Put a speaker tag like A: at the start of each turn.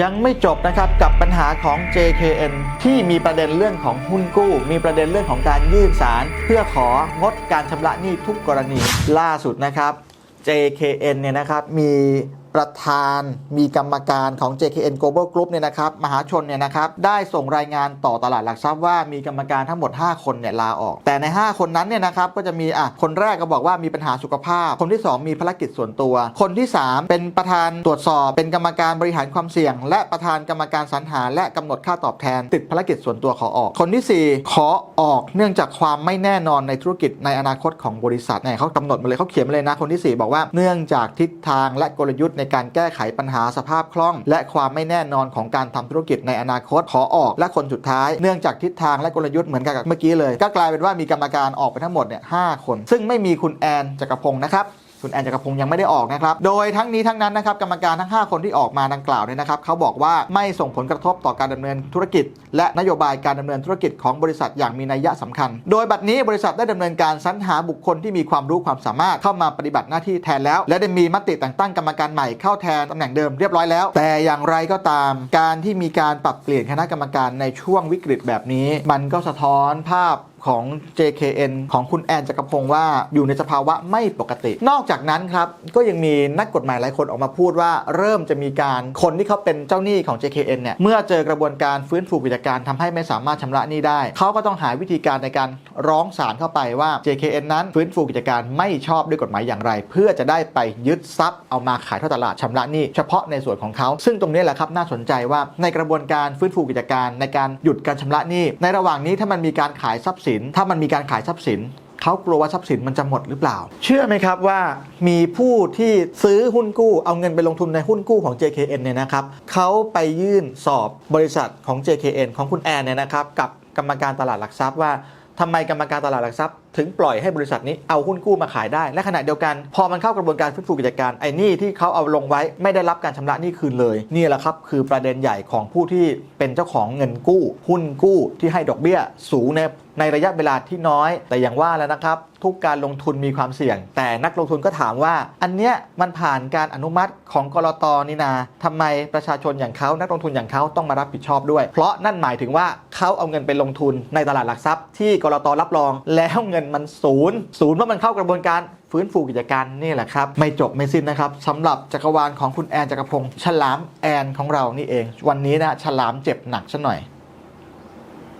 A: ยังไม่จบนะครับกับปัญหาของ JKN ที่มีประเด็นเรื่องของหุ้นกู้ มีประเด็นเรื่องของการยื่นสารเพื่อของดการชำระหนี้ทุกกรณีล่าสุดนะครับ JKN เนี่ยนะครับมี ประธานมีกรรมการของ JKN Global Group เนี่ยนะครับมหาชนเนี่ยนะครับได้ส่งรายงานต่อตลาดหลักทรัพย์ว่ามีกรรมการทั้งหมด 5 คนเนี่ยลาออก แต่ใน 5 คนนั้นเนี่ยนะครับก็จะมีอะคนแรกก็บอกว่ามีปัญหาสุขภาพ คนที่ 2 มีภารกิจส่วนตัว คนที่ 3 เป็นประธานตรวจสอบ เป็นกรรมการบริหารความเสี่ยง และประธานกรรมการสรรหา และกำหนดค่าตอบแทน ติดภารกิจส่วนตัวขอออก คนทีสี่ 4 ขอออกเนื่องจากความไม่แน่นอนในธุรกิจในอนาคตของบริษัทเนี่ยเขากำหนดมาเลยเขาเขียนมาเลยนะคนทีสี่4 บอกว่าเนื่องจากทิศทางและกลยุทธ์ในการแก้ไขปัญหาสภาพคล่อง และความไม่แน่นอนของการทำธุรกิจในอนาคตขอออกและคนสุดท้าย เนื่องจากทิศทางและกลยุทธ์เหมือนกันกับเมื่อกี้เลย ก็กลายเป็นว่ามีกรรมการออกไปทั้งหมดเนี่ยหคน ซึ่งไม่มีคุณแอนจักรพงศ์นะครับ คุณแอนจักรพงศ์ยังไม่ได้ออกนะครับ โดยทั้งนี้ทั้งนั้นนะครับกรรมการทั้ง 5 คนที่ออกมาดังกล่าวเนี่ยนะครับเขาบอกว่าไม่ส่งผลกระทบต่อการดำเนินธุรกิจ และนโยบายการดำเนินธุรกิจของบริษัทอย่างมีนัยยะสำคัญ โดยบัดนี้บริษัทได้ดำเนินการสรรหาบุคคลที่มีความรู้ความสามารถเข้ามาปฏิบัติหน้าที่แทนแล้ว และได้มีมติแต่งตั้งกรรมการใหม่เข้าแทนตำแหน่งเดิมเรียบร้อยแล้ว แต่อย่างไรก็ตาม การที่มีการปรับเปลี่ยนคณะกรรมการในช่วงวิกฤตแบบนี้ มันก็สะท้อนภาพ ของ JKN ของคุณแอนจักรพงศ์ว่าอยู่ในสภาวะไม่ปกติ นอกจากนั้นครับ ก็ยังมีนักกฎหมายหลายคนออกมาพูดว่าเริ่มจะมีการคนที่เขาเป็นเจ้าหนี้ของ JKN เนี่ยเมื่อเจอกระบวนการฟื้นฟูกิจการทำให้ไม่สามารถชำระหนี้ได้ เขาก็ต้องหาวิธีการในการร้องศาลเข้าไปว่า JKN นั้นฟื้นฟูกิจการไม่ชอบด้วยกฎหมายอย่างไร เพื่อจะได้ไปยึดทรัพย์เอามาขายท่อตลาดชำระหนี้เฉพาะในส่วนของเขา ซึ่งตรงนี้แหละครับน่าสนใจว่าในกระบวนการฟื้นฟูกิจการในการหยุดการชำระหนี้ในระหว่างนี้ถ้ามันมีการขายทรัพย์สินถ้ามันมีการขายทรัพย์สินเขากลัวว่าทรัพย์สินมันจะหมดหรือเปล่า เชื่อไหมครับว่ามีผู้ที่ซื้อหุ้นกู้เอาเงินไปลงทุนในหุ้นกู้ของ JKN เนี่ยนะครับเขาไปยื่นสอบบริษัทของ JKN ของคุณแอนเนี่ยนะครับกับกรรมการตลาดหลักทรัพย์ว่าทำไมกรรมการตลาดหลักทรัพย์ ถึงปล่อยให้บริษัทนี้เอาหุ้นกู้มาขายได้ และขณะเดียวกัน พอมันเข้ากระบวนการฟื้นฟูกิจการไอ้นี่ที่เขาเอาลงไว้ไม่ได้รับการชำระหนี้คืนเลย นี่แหละครับคือประเด็นใหญ่ของผู้ที่เป็นเจ้าของเงินกู้ หุ้นกู้ที่ให้ดอกเบี้ยสูงใน ในระยะเวลาที่น้อย แต่อย่างว่าแล้วนะครับ ทุกการลงทุนมีความเสี่ยง แต่นักลงทุนก็ถามว่า อันเนี้ยมันผ่านการอนุมัติของกรตนี่นาทำไมประชาชนอย่างเขานักลงทุนอย่างเขาต้องมารับผิดชอบด้วย เพราะนั่นหมายถึงว่าเขาเอาเงินไปลงทุนในตลาดหลักทรัพย์ ที่กรตรับรอง แล้วเงินมันศูนย์ศูนย์เพราะมันเข้ากระบวนการฟื้นฟูกิจการนี่แหละครับ ไม่จบไม่สิ้นนะครับสำหรับจักรวาลของคุณแอนจักรพงศ์ฉลามแอนของเรานี่เอง วันนี้นะฉลามเจ็บหนักซะหน่อย